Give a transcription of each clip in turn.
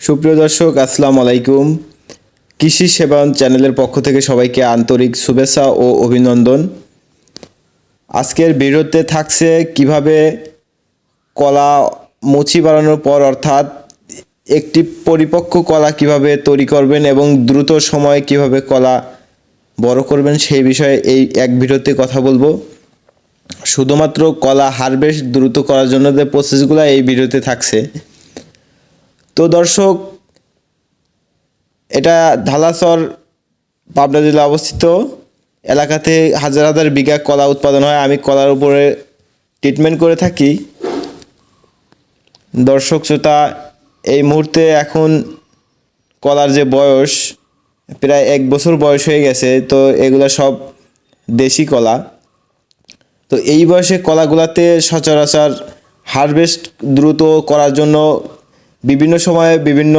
সুপ্রিয় দর্শক, আসসালামু আলাইকুম। কৃষি সেবায়ন চ্যানেলের পক্ষ থেকে সবাইকে আন্তরিক শুভেচ্ছা ও অভিনন্দন। আজকের ভিডিওতে থাকছে কীভাবে কলা মুচি বাড়ানোর পর অর্থাৎ একটি পরিপক্ক কলা কীভাবে তৈরি করবেন এবং দ্রুত সময়ে কীভাবে কলা বড় করবেন সেই বিষয়ে এই এক ভিডিওতে কথা বলব। শুধুমাত্র কলা হারভেস্ট দ্রুত করার জন্য যে প্রসেসগুলো এই ভিডিওতে থাকছে। তো দর্শক, এটা ঢালাসর, পাবনা জেলা অবস্থিত। এলাকাতে হাজার হাজার বিঘা কলা উৎপাদন হয়। আমি কলার উপরে ট্রিটমেন্ট করে থাকি। দর্শক, শ্রোতা, এই মুহূর্তে এখন কলার যে বয়স, প্রায় এক বছর বয়স হয়ে গেছে, তো এগুলো সব দেশি কলা। তো এই বয়সে কলাগুলাতে সচরাচর হারভেস্ট দ্রুত করার জন্য বিভিন্ন সময়ে বিভিন্ন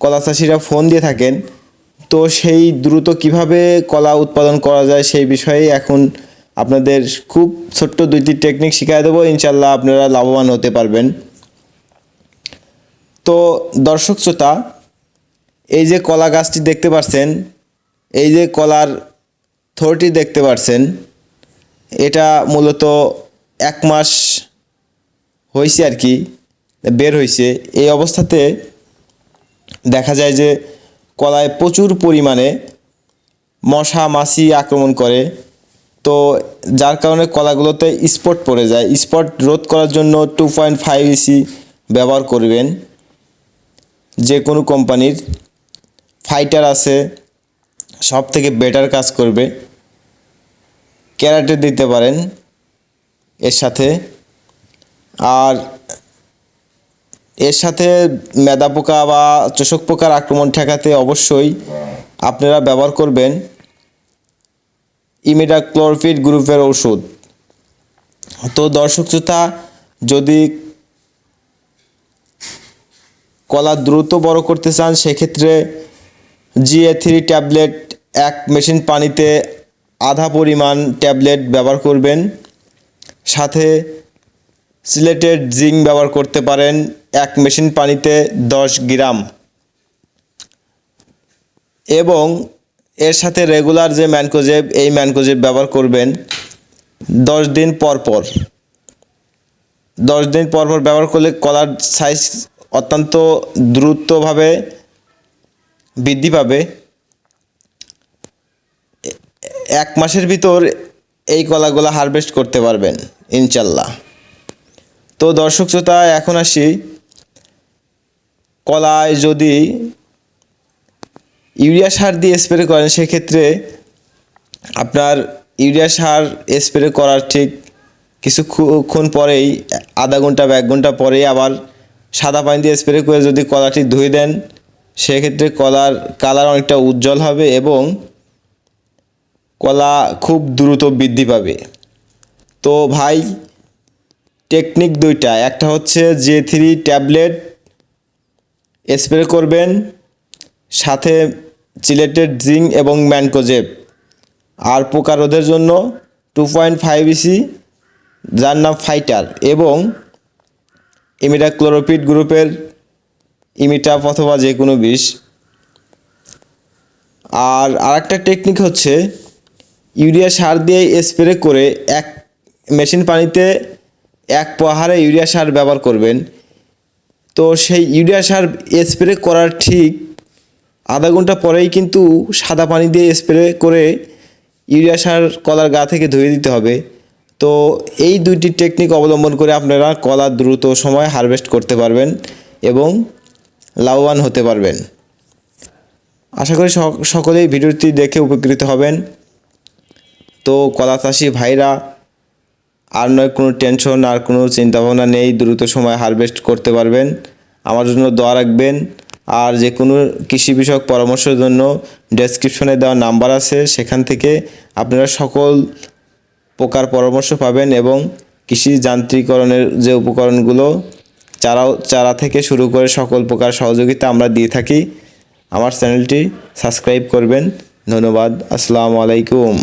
কলা চাষিরা ফোন দিয়ে থাকেন। তো সেই দ্রুত কীভাবে কলা উৎপাদন করা যায় সেই বিষয়ে এখন আপনাদের খুব ছোট্ট দুইটি টেকনিক শিখিয়ে দেবো। ইনশাল্লাহ আপনারা লাভবান হতে পারবেন। তো দর্শক শ্রোতা, এই যে কলা গাছটি দেখতে পাচ্ছেন এই যে কলার থরটি দেখতে পাচ্ছেন এটা মূলত এক মাস হয়েছে আর কি। বের হয়েছে এই অবস্থাতে দেখা যায় যে কলায় প্রচুর পরিমাণে মশা, মাছি আক্রমণ করে। তো যার কারণে কলাগুলোতে স্পট পড়ে যায়। স্পট রোধ করার জন্য টু পয়েন্ট ফাইভ ইসি ব্যবহার করবেন। যে কোনো কোম্পানির ফাইটার আছে সব থেকে বেটার কাজ করবে। ক্যারাটে দিতে পারেন এর সাথে। আর এর সাথে মেদা পোকা বা চোষক পোকার আক্রমণ ঠেকাতে অবশ্যই আপনারা ব্যবহার করবেন ইমিডাক্লোরফিড গ্রুপের ওষুধ। তো দর্শক শ্রোতা, যদি কলা দ্রুত বড় করতে চান, সেক্ষেত্রে জিএ থ্রি ট্যাবলেট, এক মেশিন পানিতে আধা পরিমাণ ট্যাবলেট ব্যবহার করবেন। সাথে সিলেটেড জিঙ্ক ব্যবহার করতে পারেন এক মেশিন পানিতে দশ গ্রাম। এবং এর সাথে রেগুলার যে ম্যানকোজেব, এই ম্যানকোজেব ব্যবহার করবেন দশ দিন পর পর। দশ দিন পর পর ব্যবহার করলে কলার সাইজ অত্যন্ত দ্রুতভাবে বৃদ্ধি পাবে। এক মাসের ভিতর এই কলাগুলো হারভেস্ট করতে পারবেন, ইনশাল্লাহ। তো দর্শক শ্রোতা, এখন আসি কলায় যদি ইউরিয়া সার দিয়ে স্প্রে করেন, সেক্ষেত্রে আপনার ইউরিয়া সার স্প্রে করার ঠিক কিছুক্ষণ পরেই, আধা ঘণ্টা বা এক ঘণ্টা পরেই আবার সাদা পানি দিয়ে স্প্রে করে যদি কলাটি ধুয়ে দেন, সেক্ষেত্রে কলার কালার অনেকটা উজ্জ্বল হবে এবং কলা খুব দ্রুত বৃদ্ধি পাবে। তো ভাই টেকনিক দুইটা। একটা হচ্ছে জে থ্রি ট্যাবলেট স্প্রে করবেন, সাথে চিলেটেড জিঙ্ক এবং ম্যানকোজেব। আর পোকা রোধের জন্য টু পয়েন্ট ফাইভ ইসি যার নাম ফাইটার এবং ইমিটা ক্লোরোপিড গ্রুপের ইমিটাপ অথবা যে কোনো বিষ। আর আরেকটা টেকনিক হচ্ছে, ইউরিয়া সার দিয়ে স্প্রে করে এক মেশিন পানিতে এক পাহাড়ে ইউরিয়া সার ব্যবহার করবেন। তো সেই ইউরিয়া সার স্প্রে করার ঠিক আধা ঘণ্টা পরেই কিন্তু সাদা পানি দিয়ে স্প্রে করে ইউরিয়া সার কলার গা থেকে ধুয়ে দিতে হবে। তো এই দুইটি টেকনিক অবলম্বন করে আপনারা কলা দ্রুত সময় হারভেস্ট করতে পারবেন এবং লাভবান হতে পারবেন। আশা করি সকলেই ভিডিওটি দেখে উপকৃত হবেন। তো কলা চাষি ভাইরা আর নয়, কোনো টেনশন আর কোনো চিন্তাভাবনা নেই, দ্রুত সময় হারভেস্ট করতে পারবেন। আমার জন্য দোয়া রাখবেন। আর যে কোনো কৃষি বিষয়ক পরামর্শের জন্য ডেসক্রিপশনে দেওয়া নাম্বার আছে, সেখান থেকে আপনারা সকল প্রকার পরামর্শ পাবেন এবং কৃষি যান্ত্রিকরণের যে উপকরণগুলো, চারাও, চারা থেকে শুরু করে সকল প্রকার সহযোগিতা আমরা দিয়ে থাকি। আমার চ্যানেলটি সাবস্ক্রাইব করবেন। ধন্যবাদ। আসসালামু আলাইকুম।